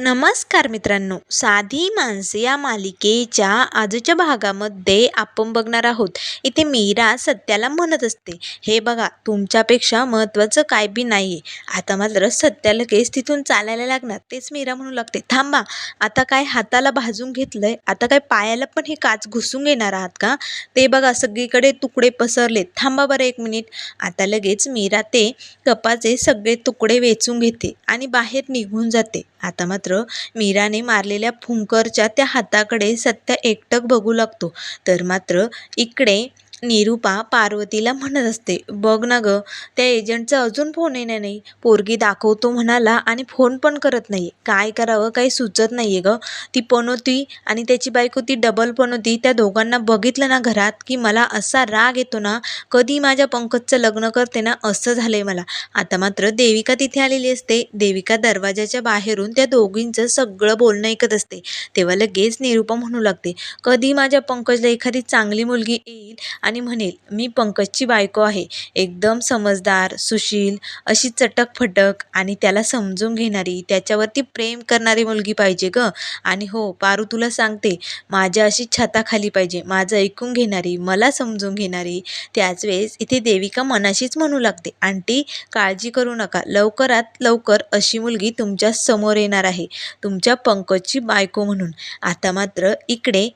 नमस्कार मित्रांनो साधी माणसे या मालिकेच्या आजच्या भागामध्ये आपण बघणार आहोत. इथे मीरा सत्याला म्हणत असते हे बघा तुमच्यापेक्षा महत्त्वाचं काय बी नाही आहे आता मात्र सत्या लगेच तिथून चालायला लागणार. तेच मीरा म्हणू लागते थांबा आता काय हाताला भाजून घेतलंय? आता काय पायाला पण हे काच घुसून घेणार आहात का? ते बघा सगळीकडे तुकडे पसरलेत. थांबा बरं एक मिनिट. आता लगेच मीरा ते कपाचे सगळे तुकडे वेचून घेते आणि बाहेर निघून जाते. आता मात्र मीराने मारलेल्या फुंकरच्या त्या हाताकडे सत्या एकटक बघू लागतो. तर मात्र इकडे निरूपा पार्वतीला म्हणत असते बघ ना गं त्या एजंटचा अजून फोन येणार नाही. पोरगी दाखवतो म्हणाला आणि फोन पण करत नाही काय करावं काही सुचत नाही आहे गं. ती पनोती आणि त्याची बायको ती डबल पनोती त्या दोघांना बघितलं ना घरात की मला असा राग येतो ना कधी माझ्या पंकजचं लग्न करते ना असं झालं आहे मला. आता मात्र देविका तिथे आलेली असते. देविका दरवाजाच्या बाहेरून त्या दोघींचं सगळं बोलणं ऐकत असते. तेव्हा लगेच निरूपा म्हणू लागते कधी माझ्या पंकजला एखादी चांगली मुलगी येईल आणि म्हणेल मी पंकजची बायको आहे. एकदम समजदार सुशील अशी चटक-फटक आणि त्याला समजून घेणारी त्याच्यावरती प्रेम करणारी मुलगी पाहिजे गं. आणि हो पारू तुला सांगते माझ्या अशी छताखाली पाहिजे. माझं ऐकून घेणारी मला समजून घेणारी त्याच वेळेस इथे देविका मनाशीच म्हणू लागते आंटी काळजी करू नका. लवकरात लवकर अशी मुलगी तुमच्यासमोर येणार आहे. तुमच्या पंकजची बायको म्हणून. आता मात्र इकडे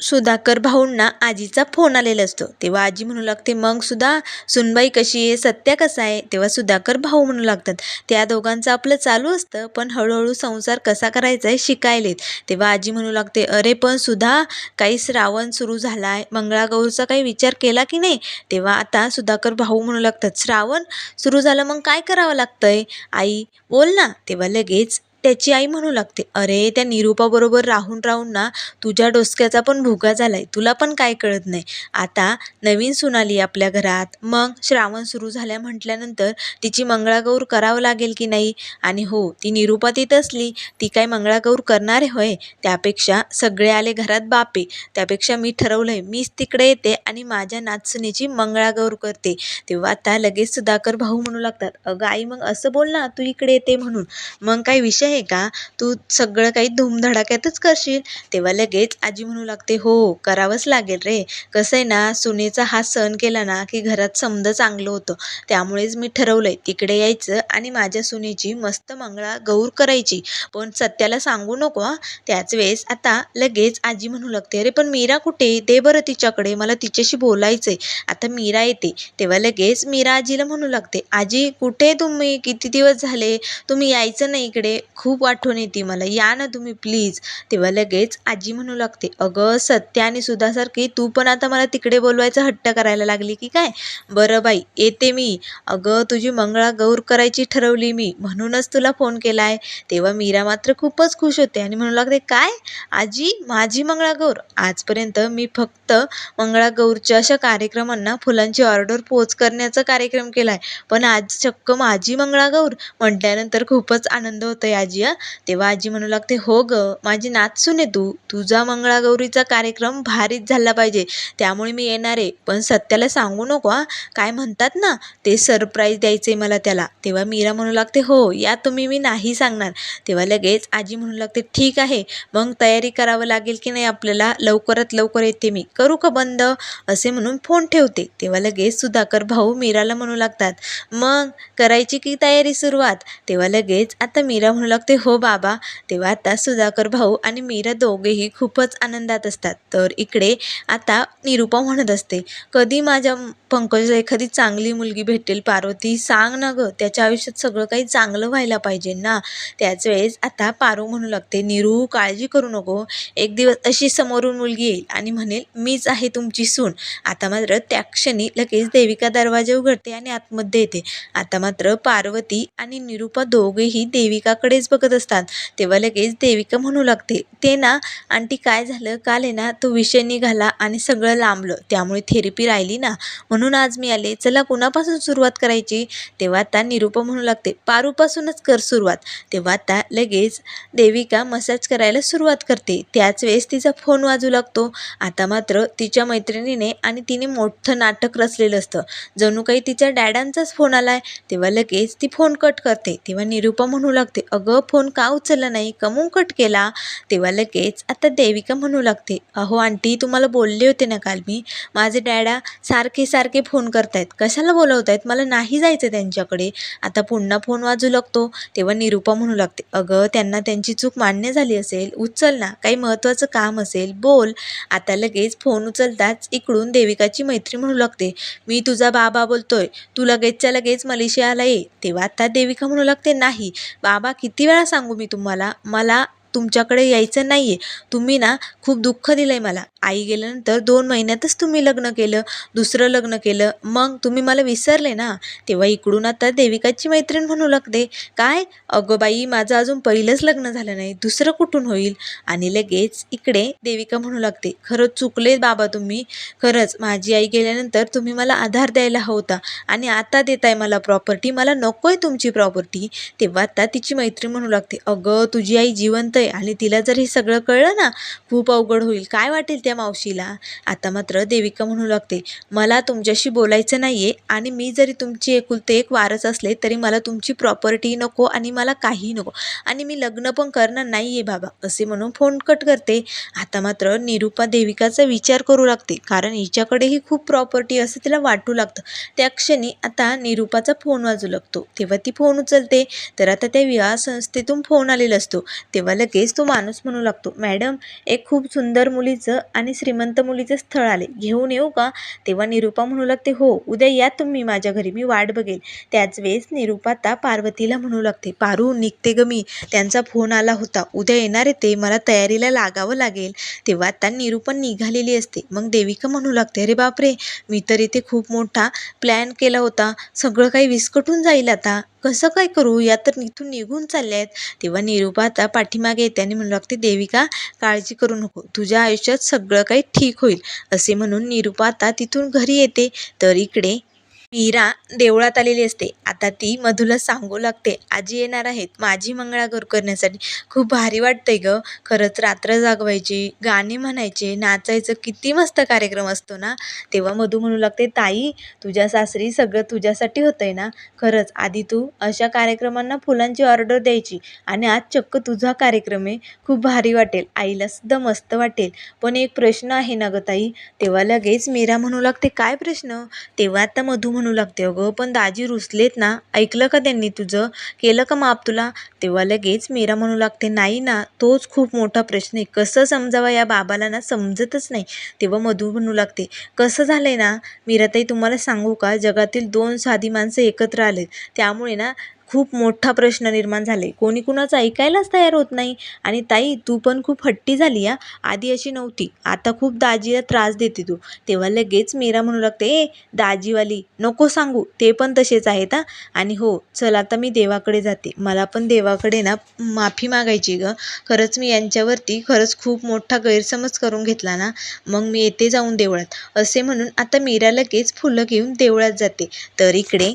सुधाकर भाऊंना आजीचा फोन आलेला असतो. तेव्हा आजी म्हणू लागते मग सुद्धा सुनबाई कशी आहे? सत्या कसा आहे? तेव्हा सुधाकर भाऊ म्हणू लागतात त्या दोघांचं आपलं चालू असतं पण हळूहळू संसार कसा करायचा आहे शिकायलेत. तेव्हा आजी म्हणू लागते अरे पण सुद्धा काही श्रावण सुरू झाला आहे मंगळागौरचा काही विचार केला की नाही? तेव्हा आता सुधाकर भाऊ म्हणू लागतात श्रावण सुरू झालं मग काय करावं लागतंय? आई बोल ना. तेव्हा लगेच त्याची आई म्हणू लागते अरे त्या निरूपाबरोबर राहून राहून ना तुझ्या डोसक्याचा पण भुगा झालाय तुला पण काय कळत नाही. आता नवीन सुनाली आपल्या घरात. मग श्रावण सुरू झाल्या म्हटल्यानंतर तिची मंगळागौर करावं लागेल की नाही? आणि हो ती निरूपा तिथं असली ती काय मंगळागौर करणारे होय? त्यापेक्षा सगळे आले घरात बापे. त्यापेक्षा मी ठरवलंय मीच तिकडे येते आणि माझ्या नाचणीची मंगळागौर करते. तेव्हा आता लगेच सुधाकर भाऊ म्हणू लागतात अगं आई मग असं बोल ना तू इकडे येते म्हणून. मग काय विषय आहे का? तू सगळं काही धूमधडाक्यातच करशील? तेव्हा लगेच आजी म्हणू लागते हो करावंच लागेल रे. कसं आहे ना सुनेचा हा सण केला ना की घरात समजा चांगलं होतं. त्यामुळेच मी ठरवलंय तिकडे यायचं आणि माझ्या सुनेची मस्त मंगळा गौर करायची. पण सत्याला सांगू नको त्याच वेळेस आता लगेच आजी म्हणू लागते अरे पण मीरा कुठे? दे बरं तिच्याकडे मला तिच्याशी बोलायचंय. आता मीरा येते. तेव्हा लगेच मीरा आजीला म्हणू लागते आजी कुठे तुम्ही? किती दिवस झाले? तुम्ही यायचं नाही इकडे. खूप आठवण येते मला. या ना तुम्ही प्लीज तेव्हा लगेच आजी म्हणू लागते अगं सत्या आणि सुधासारखी तू पण आता मला तिकडे बोलवायचा हट्ट करायला लागली की काय? बरं बाई येते मी. अगं तुझी मंगळा गौर करायची ठरवली मी. म्हणूनच तुला फोन केला आहे तेव्हा मीरा मात्र खूपच खुश होते आणि म्हणू लागते काय? आजी माझी मंगळागौर आजपर्यंत मी फक्त मंगळागौरच्या अशा कार्यक्रमांना फुलांची ऑर्डर पोच करण्याचा कार्यक्रम केला आहे पण आज चक्क माझी मंगळागौर म्हटल्यानंतर खूपच आनंद होतो आहे आजी हा? तेव्हा आजी म्हणू लागते हो गं माझी नाचसून आहे तू. तुझा मंगळागौरीचा कार्यक्रम भारीच झाला पाहिजे. त्यामुळे मी येणार आहे. पण सत्याला सांगू नको हा? काय म्हणतात ना ते सरप्राईज द्यायचे मला त्याला. तेव्हा मीरा म्हणू लागते हो या तुम्ही मी नाही सांगणार. तेव्हा लगेच आजी म्हणू लागते ठीक आहे. मग तयारी करावं लागेल की नाही आपल्याला? लवकरात लवकर येते मी. करू का बंद? असे म्हणून फोन ठेवते. तेव्हा लगेच सुधाकर भाऊ मीराला म्हणू लागतात मग करायची की तयारी सुरुवात? तेव्हा लगेच आता मीरा म्हणू लागते हो बाबा. तेव्हा आता सुधाकर भाऊ आणि मीरा दोघेही खूपच आनंदात असतात. तर इकडे आता निरूपा म्हणत असते कधी माझ्या पंकजला एखादी चांगली मुलगी भेटेल पार्वती? सांग ना गं त्याच्या आयुष्यात सगळं काही चांगलं व्हायला पाहिजे ना? त्याच वेळेस आता पारू म्हणू लागते निरू काळजी करू नको. एक दिवस अशी समोरून मुलगी येईल आणि म्हणेल मीच आहे तुमची सून आता मात्र त्या क्षणी लगेच देविका दरवाजा उघडते आणि आतमध्ये येते. आता मात्र पार्वती आणि निरूपा दोघेही देविकाकडेच बघत असतात. तेव्हा लगेच देविका म्हणू लागते ते ना आंटी काय झालं? काल आहे ना तो विषय निघाला आणि सगळं लांबलं. त्यामुळे थेरपी राहिली ना. म्हणून आज मी आले. चला कुणापासून सुरुवात करायची? तेव्हा आता निरूपा म्हणू लागते पारूपासूनच कर सुरुवात. तेव्हा आता लगेच देविका मसाज करायला सुरुवात करते. त्याच वेळेस तिचा फोन वाजू लागतो. आता मात्र तिच्या मैत्रिणीने आणि तिने मोठं नाटक रचलेलं असतं. जणू काही तिच्या डॅडांचाच फोन आला आहे तेव्हा लगेच ती फोन कट करते. तेव्हा निरूपा म्हणू लागते अगं अगं फोन का उचलला नाही कमून कट केला तेव्हा लगेच आता देविका म्हणू लागते अहो आंटी तुम्हाला बोलले होते ना काल मी माझे डॅडा सारखे सारखे फोन करतायत कशाला बोलवत आहेत मला नाही जायचं त्यांच्याकडे. आता पुन्हा फोन वाजू लागतो तेव्हा निरूपा म्हणू लागते अगं त्यांना त्यांची चूक मान्य झाली असेल उचल ना काही महत्त्वाचं काम असेल बोल. आता लगेच फोन उचलताच इकडून देविकाची मैत्री म्हणू लागते मी तुझा बाबा बोलतोय तू लगेचच्या लगेच मलेशियाला ये. तेव्हा आता देविका म्हणू लागते नाही बाबा किती वेळा सांगू मी तुम्हाला मला तुमच्याकडे यायचं नाही आहे तुम्ही ना खूप दुःख दिलं आहे मला. आई गेल्यानंतर दोन महिन्यातच तुम्ही लग्न केलं दुसरं लग्न केलं. मग तुम्ही मला विसरले ना? तेव्हा इकडून आता देविकाची मैत्रीण म्हणू लागते. काय? अगं बाई माझं अजून पहिलंच लग्न झालं नाही दुसरं कुठून होईल? आणि लगेच इकडे देविका म्हणू लागते खरंच चुकले बाबा तुम्ही. खरंच माझी आई गेल्यानंतर तुम्ही मला आधार द्यायला होता आणि आता देताय मला प्रॉपर्टी मला नको आहे तुमची प्रॉपर्टी तेव्हा आता तिची मैत्रीण म्हणू लागते अगं तुझी आई जिवंत आहे आणि तिला जर हे सगळं कळलं ना खूप अवघड होईल. काय वाटेल त्या मावशीला. आता मात्र देविका म्हणू लागते मला तुमच्याशी बोलायचं नाही आहे आणि मी जरी तुमची एकुलते एक वारस असले तरी मला तुमची प्रॉपर्टी नको आणि मला काही नको. आणि मी लग्न पण करणार नाही आहे बाबा असे म्हणून फोन कट करते. आता मात्र निरूपा देविकाचा विचार करू लागते कारण हिच्याकडेही खूप प्रॉपर्टी असं तिला वाटू लागतं. त्या क्षणी आता निरूपाचा फोन वाजू लागतो. तेव्हा ती फोन उचलते तर आता त्या विवाह संस्थेतून फोन आलेला असतो. तेव्हा लगेच तो माणूस म्हणू लागतो मॅडम एक खूप सुंदर मुलीचं आणि श्रीमंत मुलीचं स्थळ आले. घेऊन येऊ का? तेव्हा निरूपा म्हणू लागते हो उद्या या तुम्ही माझ्या घरी मी वाट बघेल. त्याच वेळेस निरूपा ता पार्वतीला म्हणू लागते पारू निघते ग मी. त्यांचा फोन आला होता उद्या येणार ते मला तयारीला लागावं लागेल. तेव्हा आता निरूपण निघालेली असते. मग देविका म्हणू लागते अरे बापरे मी तर इथे खूप मोठा प्लॅन केला होता. सगळं काही विस्कटून जाईल आता. कसं काय करू? या तर इथून निघून चालल्या आहेत तेव्हा निरूपा आता पाठीमागे येते आणि म्हणू लागते देविका काळजी करू नको. तुझ्या आयुष्यात सगळं काही ठीक होईल. असे म्हणून निरूपा आता तिथून घरी येते. तर इकडे मीरा देवळात आलेली असते. आता ती मधूला सांगू लागते आजी येणार आहेत माझी मंगळागौर करण्यासाठी. खूप भारी वाटतंय गं. खरंच रात्र जागवायची गाणी म्हणायचे नाचायचं किती मस्त कार्यक्रम असतो ना? तेव्हा मधू म्हणू लागते ताई तुझ्या सासरी सगळं तुझ्यासाठी होतंय ना? खरंच आधी तू अशा कार्यक्रमांना फुलांची ऑर्डर द्यायची आणि आज चक्क तुझा कार्यक्रम आहे. खूप भारी वाटेल आईला सुद्धा मस्त वाटेल. पण एक प्रश्न आहे ना गं ताई तेव्हा लगेच मीरा म्हणू लागते काय प्रश्न? तेव्हा आता मधू म्हणू लागते अगं. पण दाजी रुसलेत ना. ऐकलं का त्यांनी तुझं? केलं का माप तुला? तेव्हा लगेच मीरा म्हणू लागते नाही ना तोच खूप मोठा प्रश्न आहे. कसं समजावा या बाबाला ना? समजतच नाही. तेव्हा मधू म्हणू लागते कसं झालंय ना? मीराताई तुम्हाला सांगू का? जगातील दोन साधी माणसं एकत्र आलेत. त्यामुळे ना खूप मोठा प्रश्न निर्माण झाला. आहे कोणी कुणाचं ऐकायलाच तयार होत नाही. आणि ताई तू पण खूप हट्टी झाली या आधी अशी नव्हती. आता खूप दाजीला त्रास देते तू. तेव्हा लगेच मीरा म्हणू लागते ए दाजीवाली नको सांगू. ते पण तसेच आहेत हा. आणि हो चल आता मी देवाकडे जाते. मला पण देवाकडे ना माफी मागायची गं. खरंच मी यांच्यावरती खरंच खूप मोठा गैरसमज करून घेतला ना. मग मी येते जाऊन देवळात. असे म्हणून आता मीरा लगेच फुलं घेऊन देवळात जाते. तर इकडे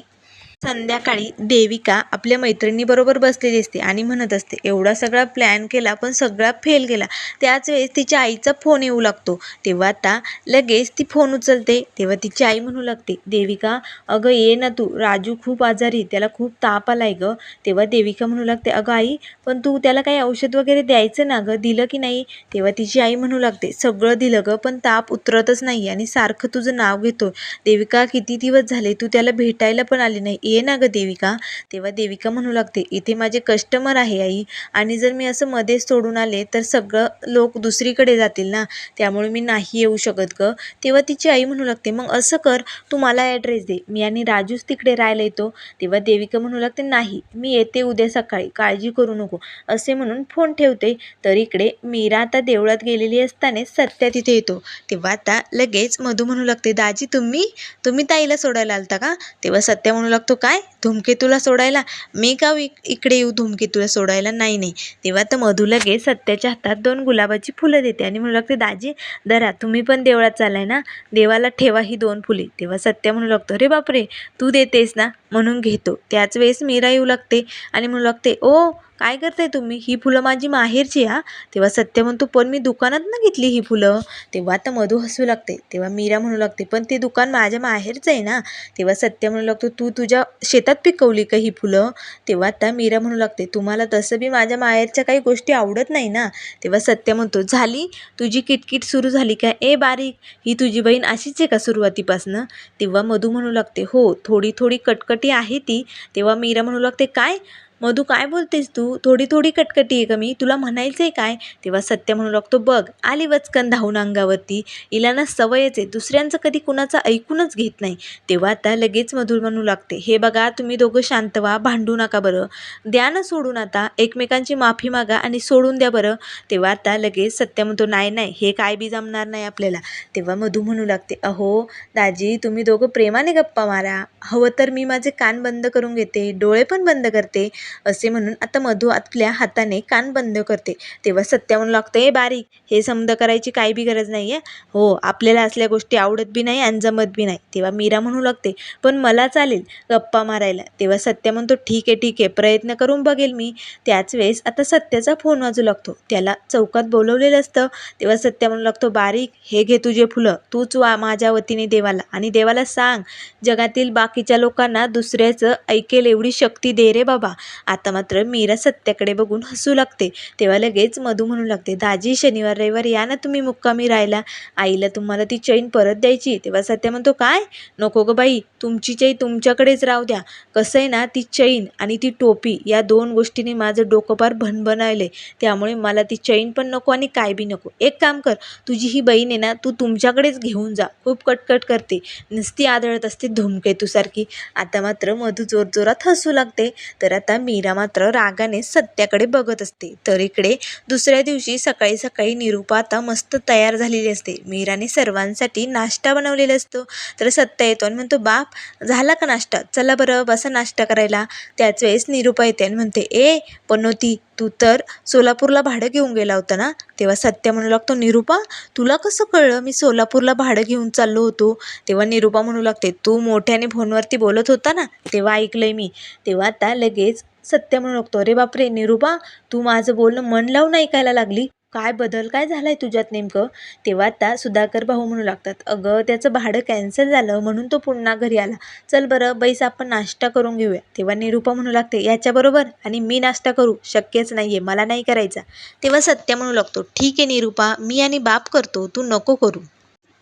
संध्याकाळी देविका आपल्या मैत्रिणीबरोबर बसलेली असते आणि म्हणत असते एवढा सगळा प्लॅन केला पण सगळा फेल गेला. त्याच वेळेस तिच्या आईचा फोन येऊ लागतो. तेव्हा आता लगेच ती फोन उचलते. तेव्हा तिची आई म्हणू लागते देविका अगं ये ना तू. राजू खूप आजारी त्याला खूप ताप आला आहे गं. तेव्हा देविका म्हणू लागते अगं आई पण तू त्याला काही औषध वगैरे द्यायचं ना गं? दिलं की नाही? तेव्हा तिची आई म्हणू लागते सगळं दिलं गं पण ताप उतरतच नाही आणि सारखं तुझं नाव घेतो देविका किती दिवस झाले? तू त्याला भेटायला पण आली नाही. ये ना गं देविका. तेव्हा देविका म्हणू लागते इथे माझे कस्टमर आहे आई. आणि जर मी असं मध्येच सोडून आले तर सगळं लोक दुसरीकडे जातील ना. त्यामुळे मी नाही येऊ शकत गं. तेव्हा तिची आई म्हणू लागते मग असं कर तू मला ॲड्रेस दे. मी आणि राजूच तिकडे राहायला येतो. तेव्हा देविका म्हणू लागते नाही मी येते उद्या सकाळी. काळजी करू नको. असे म्हणून फोन ठेवते. तर इकडे मीरा आता देवळात गेलेली असताना सत्या तिथे येतो. तेव्हा आता लगेच मधू म्हणू लागते दाजी तुम्ही? तुम्ही ताईला सोडायला आलता का? तेव्हा सत्या म्हणू लागतो काय? धूमकेतूला सोडायला? मी का इक- इकडे येऊ धूमकेतूला सोडायला? नाही नाही. तेव्हा तर मधू लगेच सत्याच्या हातात दोन गुलाबाची फुलं देते आणि म्हणू लागते दाजी दरा तुम्ही पण देवळात चालाय ना? देवाला ठेवा ही दोन फुले. तेव्हा सत्या म्हणू लागतो अरे बापरे तू देतेस ना? म्हणून घेतो. त्याच वेळेस मीरा येऊ लागते आणि म्हणू लागते ओ काय करताय तुम्ही? ही फुलं माझी माहेरची हा तेव्हा सत्य म्हणतो पण मी दुकानात ना घेतली ही फुलं. तेव्हा आता मधू हसू लागते. तेव्हा मीरा म्हणू लागते पण ते दुकान माझ्या माहेरचं आहे ना? तेव्हा सत्य म्हणू लागतो तू तुझ्या शेतात पिकवली का ही फुलं? तेव्हा आता मीरा म्हणू लागते तुम्हाला तसं बी माझ्या माहेरच्या काही गोष्टी आवडत नाही ना? तेव्हा सत्य म्हणतो झाली? तुझी किटकिट सुरू झाली का? ए बारीक ही तुझी बहीण अशीच आहे का सुरुवातीपासनं? तेव्हा मधू म्हणू लागते हो थोडी थोडी कटकट आहे ती. तेव्हा मीरा म्हणू लागते काय? मधू काय बोलतेस तू? थोडी थोडी कटकटी आहे का मी? तुला म्हणायचं आहे काय? तेव्हा सत्य म्हणू लागतो बघ आली वचकन धावून अंगावरती. इलाना सवयच आहे दुसऱ्यांचं कधी कुणाचं ऐकूनच घेत नाही. तेव्हा आता लगेच मधुर म्हणू लागते हे बघा तुम्ही दोघं शांत व्हा भांडू नका बरं. द्या ना सोडून आता एकमेकांची माफी मागा आणि सोडून द्या बरं. तेव्हा आता लगेच सत्य म्हणतो नाही नाही हे काय बी जमणार नाही आपल्याला. तेव्हा मधू म्हणू लागते अहो दाजी तुम्ही दोघं प्रेमाने गप्पा मारा. हवं तर मी माझे कान बंद करून घेते डोळे पण बंद करते. असे म्हणून आता मधू आपल्या हाताने कान बंद करते. तेव्हा सत्या म्हणू लागतं हे बारीक हे समद करायची काही बी गरज नाही आहे हो आपल्याला असल्या गोष्टी आवडत बी नाही आणि जमत बी नाही. तेव्हा मीरा म्हणू लागते पण मला चालेल गप्पा मारायला. तेव्हा सत्या म्हणतो ठीक आहे ठीक आहे प्रयत्न करून बघेल मी. त्याच वेळेस आता सत्याचा फोन वाजू लागतो. त्याला चौकात बोलवलेलं असतं. तेव्हा सत्या म्हणू लागतो बारीक हे घे तुझे फुलं. तूच वा माझ्या वतीने देवाला. आणि देवाला सांग जगातील बाकीच्या लोकांना दुसऱ्याचं ऐकेल एवढी शक्ती दे रे बाबा. आता मात्र मीरा सत्याकडे बघून हसू लागते. तेव्हा लगेच मधू म्हणू लागते दाजी शनिवार रविवार या ना तुम्ही मुक्कामी राहायला. आईला तुम्हाला ती चैन परत द्यायची. तेव्हा सत्या म्हणतो काय? नको ग बाई तुमची चैन तुमच्याकडेच राहू द्या. कसं आहे ना ती चैन आणि ती टोपी या दोन गोष्टींनी माझं डोकं फार भणभणायले त्यामुळे मला ती चैन पण नको आणि काय बी नको. एक काम कर तुझी ही बहीण आहे ना तू तुमच्याकडेच घेऊन जा. खूप कटकट करते. नुसती आदळत असते धुमकेतूसारखी. आता मात्र मधू जोरजोरात हसू लागते. तर आता मीरा मात्र रागाने सत्याकडे बघत असते. तर इकडे दुसऱ्या दिवशी सकाळी सकाळी निरूपा आता मस्त तयार झालेली असते. मीराने सर्वांसाठी नाश्ता बनवलेला असतो. तर सत्या येतो आणि म्हणतो बाप झाला का नाश्ता? चला बरं बसा नाश्ता करायला. त्याच वेळेस निरूपा येते आणि म्हणते ए पनोती तू तर सोलापूरला भाडं घेऊन गेला होता ना? तेव्हा सत्या म्हणू लागतो निरूपा तुला कसं कळलं? मी सोलापूरला भाडं घेऊन चाललो होतो. तेव्हा निरूपा म्हणू लागते तू मोठ्याने फोनवरती बोलत होता ना? तेव्हा ऐकलंय मी. तेव्हा आता लगेच सत्य म्हणू लागतो अरे बापरे निरूपा तू माझं बोलणं मन लावून ऐकायला लागली. काय बदल काय झाला आहे तुझ्यात नेमकं? तेव्हा आता सुधाकर भाऊ म्हणू लागतात अगं त्याचं भाडं कॅन्सल झालं म्हणून तो पुन्हा घरी आला. चल बरं बैस आपण नाश्ता करून घेऊया. तेव्हा निरूपा म्हणू लागते याच्याबरोबर? आणि मी नाश्ता करू? शक्यच नाही आहे मला नाही करायचा. तेव्हा सत्य म्हणू लागतो ठीक आहे निरूपा मी आणि बाप करतो तू नको करू.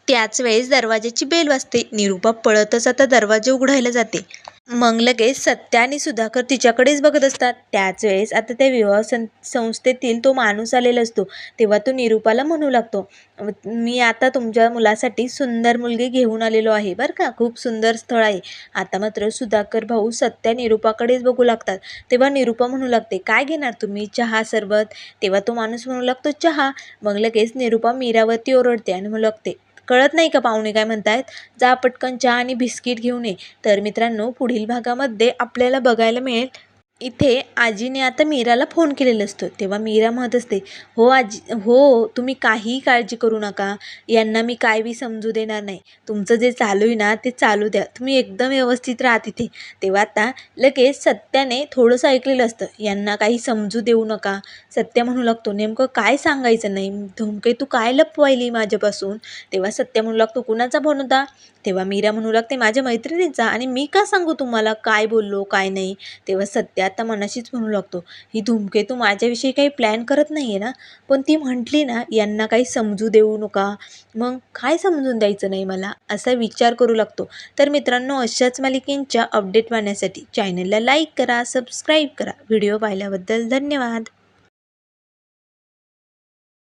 त्याच वेळेस दरवाजाची बेल वाजते निरूपा पळतच आता दरवाजे उघडायला जाते. मग लगेच सत्या आणि सुधाकर तिच्याकडेच बघत असतात. त्याच वेळेस आता त्या विवाह सं संस्थेतील तो माणूस आलेला असतो. तेव्हा तो निरूपाला म्हणू लागतो मी आता तुमच्या मुलासाठी सुंदर मुलगी घेऊन आलेलो आहे बरं का. खूप सुंदर स्थळ आहे. आता मात्र सुधाकर भाऊ सत्या निरूपाकडेच बघू लागतात. तेव्हा निरूपा म्हणू लागते काय घेणार तुम्ही? चहा सरबत? तेव्हा तो माणूस म्हणू लागतो चहा. मग लगेच निरूपा मीरावरती ओरडते आणि म्हणू लागते कळत नाही का पाहुणे काय म्हणतायत? जा पटकन चहा आणि बिस्किट घेऊन ये. तर मित्रांनो पुढील भागामध्ये आपल्याला बघायला मिळेल इथे आजीने आता मीराला फोन केलेला असतो. तेव्हा मीरा म्हणत असते हो आजी हो तुम्ही काहीही काळजी करू नका. यांना मी काय बी समजू देणार नाही. तुमचं जे चालू आहे ना ते चालू द्या. तुम्ही एकदम व्यवस्थित राहा तिथे तेव्हा आता लगेच सत्याने थोडंसं ऐकलेलं असतं यांना काही समजू देऊ नका. सत्य म्हणू लागतो नेमकं काय सांगायचं नाही? धुमके तू काय लपवायली माझ्यापासून? तेव्हा सत्य म्हणू लागतो कुणाचा फोन होता? तेव्हा मीरा म्हणू लागते माझ्या मैत्रिणीचा. आणि मी का सांगू तुम्हाला? काय बोललो? काय नाही? तेव्हा सत्या आता मनाशीच म्हणू लागतो ही धूमकेतू माझ्याविषयी काही प्लॅन करत नाही आहे ना? पण ती म्हटली ना यांना काही समजू देऊ नका. मग काय समजून द्यायचं नाही मला? असा विचार करू लागतो. तर मित्रांनो अशाच मालिकेंच्या अपडेट पाहण्यासाठी चॅनलला लाईक करा सबस्क्राईब करा. व्हिडिओ पाहिल्याबद्दल धन्यवाद.